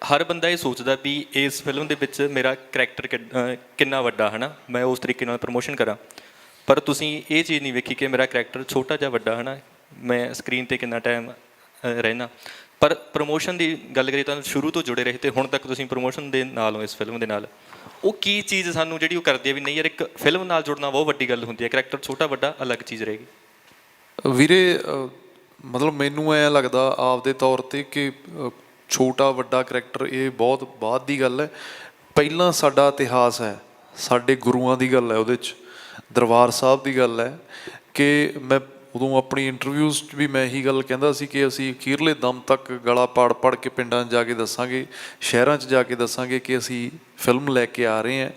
ਹਰ ਬੰਦਾ ਇਹ ਸੋਚਦਾ ਵੀ ਇਸ ਫਿਲਮ ਦੇ ਵਿੱਚ ਮੇਰਾ ਕਰੈਕਟਰ ਕਿੰਨਾ ਵੱਡਾ, ਹਨਾ? ਮੈਂ ਉਸ ਤਰੀਕੇ ਨਾਲ ਪ੍ਰੋਮੋਸ਼ਨ ਕਰਾਂ। ਪਰ ਤੁਸੀਂ ਇਹ ਚੀਜ਼ ਨਹੀਂ ਵੇਖੀ ਕਿ ਮੇਰਾ ਕਰੈਕਟਰ ਛੋਟਾ ਜਿਹਾ ਵੱਡਾ, ਹਨਾ? ਮੈਂ ਸਕਰੀਨ ਤੇ ਕਿੰਨਾ ਟਾਈਮ ਰਹਿਣਾ ਪਰ ਪ੍ਰੋਮੋਸ਼ਨ ਦੀ ਗੱਲ ਕਰੀਏ ਤਾਂ ਸ਼ੁਰੂ ਤੋਂ ਜੁੜੇ ਰਹੇ ਤੇ ਹੁਣ ਤੱਕ ਤੁਸੀਂ ਪ੍ਰੋਮੋਸ਼ਨ ਦੇ ਨਾਲ ਹੋ ਇਸ ਫਿਲਮ ਦੇ ਨਾਲ, ਉਹ ਕੀ ਚੀਜ਼ ਸਾਨੂੰ ਜਿਹੜੀ ਉਹ ਕਰਦੀ ਹੈ ਵੀ ਨਹੀਂ ਯਾਰ, ਇੱਕ ਫਿਲਮ ਨਾਲ ਜੁੜਨਾ ਬਹੁਤ ਵੱਡੀ ਗੱਲ ਹੁੰਦੀ ਹੈ। ਕਰੈਕਟਰ ਛੋਟਾ, ਵੱਡਾ, ਅਲੱਗ ਚੀਜ਼ ਰਹੇਗੀ। ਵੀਰੇ ਮਤਲਬ ਮੈਨੂੰ ਐ ਲੱਗਦਾ ਆਪਦੇ ਤੌਰ ਤੇ ਕਿ ਛੋਟਾ ਵੱਡਾ ਕਰੈਕਟਰ ਇਹ ਬਹੁਤ ਬਾਅਦ ਦੀ ਗੱਲ ਹੈ। ਪਹਿਲਾਂ ਸਾਡਾ ਇਤਿਹਾਸ ਹੈ, ਸਾਡੇ ਗੁਰੂਆਂ ਦੀ ਗੱਲ ਹੈ ਉਹਦੇ 'ਚ, ਦਰਬਾਰ ਸਾਹਿਬ ਦੀ ਗੱਲ ਹੈ ਕਿ ਮੈਂ ਉਦੋਂ ਆਪਣੀ ਇੰਟਰਵਿਊਜ਼ 'ਚ ਵੀ ਮੈਂ ਇਹੀ ਗੱਲ ਕਹਿੰਦਾ ਸੀ ਕਿ ਅਸੀਂ ਅਖੀਰਲੇ ਦਮ ਤੱਕ ਗਲਾ ਪਾੜ ਪਾੜ ਕੇ ਪਿੰਡਾਂ 'ਚ ਜਾ ਕੇ ਦੱਸਾਂਗੇ, ਸ਼ਹਿਰਾਂ 'ਚ ਜਾ ਕੇ ਦੱਸਾਂਗੇ ਕਿ ਅਸੀਂ ਫਿਲਮ ਲੈ ਕੇ ਆ ਰਹੇ ਹਾਂ।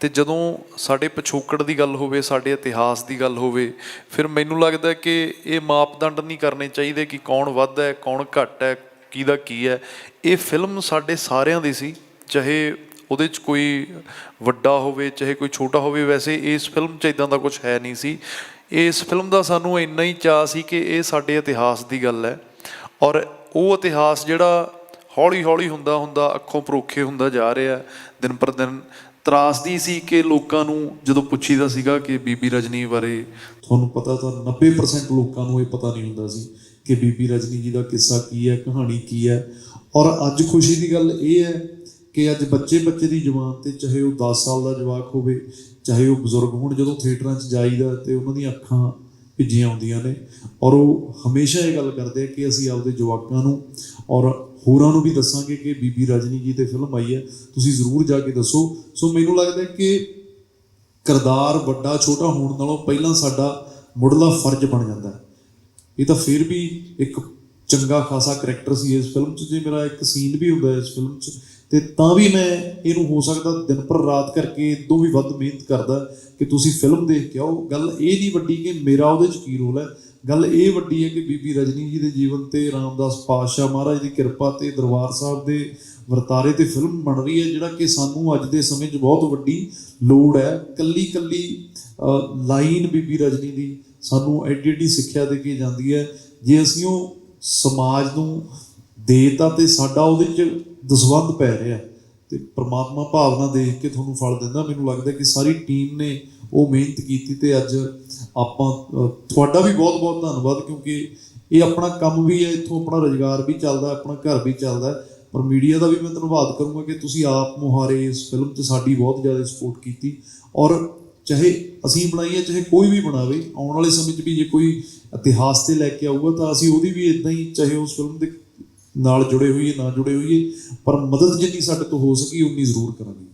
ਤੇ ਜਦੋਂ ਸਾਡੇ ਪਿਛੋਕੜ ਦੀ ਗੱਲ ਹੋਵੇ, ਸਾਡੇ ਇਤਿਹਾਸ ਦੀ ਗੱਲ ਹੋਵੇ, ਫਿਰ ਮੈਨੂੰ ਲੱਗਦਾ ਕਿ ਇਹ ਮਾਪਦੰਡ ਨਹੀਂ ਕਰਨੇ ਚਾਹੀਦੇ ਕਿ ਕੌਣ ਵੱਧ ਹੈ, ਕੌਣ ਘੱਟ ਹੈ ਕਿਹਦਾ ਕੀ ਹੈ? ਇਹ ਫਿਲਮ ਸਾਡੇ ਸਾਰਿਆਂ ਦੀ ਸੀ, ਚਾਹੇ ਉਹਦੇ 'ਚ ਕੋਈ ਵੱਡਾ ਹੋਵੇ, ਚਾਹੇ ਕੋਈ ਛੋਟਾ ਹੋਵੇ, ਵੈਸੇ ਇਸ ਫਿਲਮ 'ਚ ਇਦਾਂ ਦਾ ਕੁਝ ਹੈ ਨਹੀਂ ਸੀ। ਇਸ ਫਿਲਮ ਦਾ ਸਾਨੂੰ ਇੰਨਾ ਹੀ ਚਾਅ ਸੀ ਕਿ ਇਹ ਸਾਡੇ ਇਤਿਹਾਸ ਦੀ ਗੱਲ ਹੈ। ਔਰ ਉਹ ਇਤਿਹਾਸ ਜਿਹੜਾ ਹੌਲੀ ਹੌਲੀ ਹੁੰਦਾ ਹੁੰਦਾ ਅੱਖੋਂ ਪਰੋਖੇ ਹੁੰਦਾ ਜਾ ਰਿਹਾ ਦਿਨ ਪਰ ਦਿਨ ਤਰਾਸਦੀ ਸੀ ਕਿ ਲੋਕਾਂ ਨੂੰ ਜਦੋਂ ਪੁੱਛੀਦਾ ਸੀਗਾ ਕਿ ਬੀਬੀ ਰਜਨੀ ਬਾਰੇ, ਤੁਹਾਨੂੰ ਪਤਾ ਤਾਂ 90% ਲੋਕਾਂ ਨੂੰ ਇਹ ਪਤਾ ਨਹੀਂ ਹੁੰਦਾ ਸੀ ਕਿ ਬੀਬੀ ਰਜਨੀ ਜੀ ਦਾ ਕਿੱਸਾ ਕੀ ਹੈ, ਕਹਾਣੀ ਕੀ ਹੈ। ਔਰ ਅੱਜ ਖੁਸ਼ੀ ਦੀ ਗੱਲ ਇਹ ਹੈ ਕਿ ਅੱਜ ਬੱਚੇ ਬੱਚੇ ਦੀ ਜ਼ੁਬਾਨ ਤੇ ਚਾਹੇ ਉਹ 10 ਸਾਲ ਦਾ ਜਵਾਕ ਹੋਵੇ, ਚਾਹੇ ਉਹ ਬਜ਼ੁਰਗ ਹੋਣ, ਜਦੋਂ ਥੀਏਟਰਾਂ 'ਚ ਜਾਈਦਾ ਤੇ ਉਹਨਾਂ ਦੀਆਂ ਅੱਖਾਂ ਭਿੱਜੀਆਂ ਆਉਂਦੀਆਂ ਨੇ। ਔਰ ਉਹ ਹਮੇਸ਼ਾ ਇਹ ਗੱਲ ਕਰਦੇ ਆ ਕਿ ਅਸੀਂ ਆਪਦੇ ਜਵਾਕਾਂ ਨੂੰ ਔਰ ਹੋਰਾਂ ਨੂੰ ਵੀ ਦੱਸਾਂਗੇ ਕਿ ਬੀਬੀ ਰਜਨੀ ਜੀ ਤੇ ਫਿਲਮ ਆਈ ਹੈ, ਤੁਸੀਂ ਜ਼ਰੂਰ ਜਾ ਕੇ ਦੱਸੋ। ਸੋ ਮੈਨੂੰ ਲੱਗਦਾ ਕਿ ਕਿਰਦਾਰ ਵੱਡਾ, ਛੋਟਾ ਹੋਣ ਨਾਲੋਂ ਪਹਿਲਾਂ ਸਾਡਾ ਮੁੱਢਲਾ ਫਰਜ਼ ਬਣ ਜਾਂਦਾ ਹੈ। ਇਹ ਤਾਂ ਫਿਰ ਵੀ ਇੱਕ ਚੰਗਾ, ਖਾਸਾ ਕਰੈਕਟਰ ਸੀ ਇਸ ਫਿਲਮ 'ਚ, ਜੇ ਮੇਰਾ ਇੱਕ ਸੀਨ ਵੀ ਹੁੰਦਾ ਇਸ ਫਿਲਮ 'ਚ, ਤੇ ਤਾਂ ਵੀ ਮੈਂ ਇਹਨੂੰ ਹੋ ਸਕਦਾ ਦਿਨ ਪਰ ਰਾਤ ਕਰਕੇ ਇਦੋਂ ਵੀ ਵੱਧ ਮਿਹਨਤ ਕਰਦਾ ਕਿ ਤੁਸੀਂ ਫਿਲਮ ਦੇਖ ਕੇ ਆਓ। ਗੱਲ ਇਹ ਨਹੀਂ ਵੱਡੀ ਕਿ ਮੇਰਾ ਉਹਦੇ 'ਚ ਕੀ ਰੋਲ ਹੈ ਗੱਲ ਇਹ ਵੱਡੀ ਹੈ ਕਿ ਬੀਬੀ ਰਜਨੀ ਜੀ ਦੇ ਜੀਵਨ ਤੇ ਰਾਮਦਾਸ ਪਾਤਸ਼ਾਹ ਮਹਾਰਾਜ ਦੀ ਕਿਰਪਾ ਤੇ ਦਰਬਾਰ ਸਾਹਿਬ ਦੇ ਵਰਤਾਰੇ ਤੇ ਫਿਲਮ ਬਣ ਰਹੀ ਹੈ, ਜਿਹੜਾ ਕਿ ਸਾਨੂੰ ਅੱਜ ਦੇ ਸਮੇਂ 'ਚ ਬਹੁਤ ਵੱਡੀ ਲੋੜ ਹੈ। ਕੱਲੀ ਕੱਲੀ ਲਾਈਨ ਬੀਬੀ ਰਜਨੀ ਦੀ ਸਾਨੂੰ ਐਡੀ ਐਡੀ ਸਿੱਖਿਆ ਦੇ ਕੇ ਜਾਂਦੀ ਹੈ। ਜੇ ਅਸੀਂ ਉਹ ਸਮਾਜ ਨੂੰ ਦੇਤਾ ਤੇ ਸਾਡਾ ਉਹਦੇ 'ਚ ਦਸਵੰਧ ਪੈ ਰਿਹਾ ਤੇ ਪ੍ਰਮਾਤਮਾ ਭਾਵਨਾ ਦੇਖ ਕੇ ਤੁਹਾਨੂੰ ਫਲ ਦਿੰਦਾ, ਮੈਨੂੰ ਲੱਗਦਾ ਕਿ ਸਾਰੀ ਟੀਮ ਨੇ ਉਹ ਮਿਹਨਤ ਕੀਤੀ ਤੇ ਅੱਜ ਆਪਾਂ ਤੁਹਾਡਾ ਵੀ ਬਹੁਤ ਬਹੁਤ ਧੰਨਵਾਦ ਕਿਉਂਕਿ ਇਹ ਆਪਣਾ ਕੰਮ ਵੀ ਹੈ, ਇੱਥੋਂ ਆਪਣਾ ਰੋਜ਼ਗਾਰ ਵੀ ਚੱਲਦਾ, ਆਪਣਾ ਘਰ ਵੀ ਚੱਲਦਾ ਪਰ ਮੀਡੀਆ ਦਾ ਵੀ ਮੈਂ ਧੰਨਵਾਦ ਕਰੂੰਗਾ ਕਿ ਤੁਸੀਂ ਆਪ ਮੁਹਾਰੇ ਇਸ ਫਿਲਮ 'ਚ ਸਾਡੀ ਬਹੁਤ ਜ਼ਿਆਦਾ ਸਪੋਰਟ ਕੀਤੀ। ਔਰ ਚਾਹੇ ਅਸੀਂ ਬਣਾਈਏ, ਚਾਹੇ ਕੋਈ ਵੀ ਬਣਾਵੇ, ਆਉਣ ਵਾਲੇ ਸਮੇਂ 'ਚ ਵੀ ਜੇ ਕੋਈ ਇਤਿਹਾਸ ਤੇ ਲੈ ਕੇ ਆਊਗਾ ਤਾਂ ਅਸੀਂ ਉਹਦੀ ਵੀ ਇਦਾਂ ਹੀ, ਚਾਹੇ ਉਸ ਫਿਲਮ ਦੇ ਨਾਲ ਜੁੜੇ ਹੋਈਏ, ਨਾ ਜੁੜੇ ਹੋਈਏ, ਪਰ ਮਦਦ ਜਿੰਨੀ ਸਾਡੇ ਤੋਂ ਹੋ ਸਕੀ, ਉਨੀ ਜ਼ਰੂਰ ਕਰਾਂਗੇ।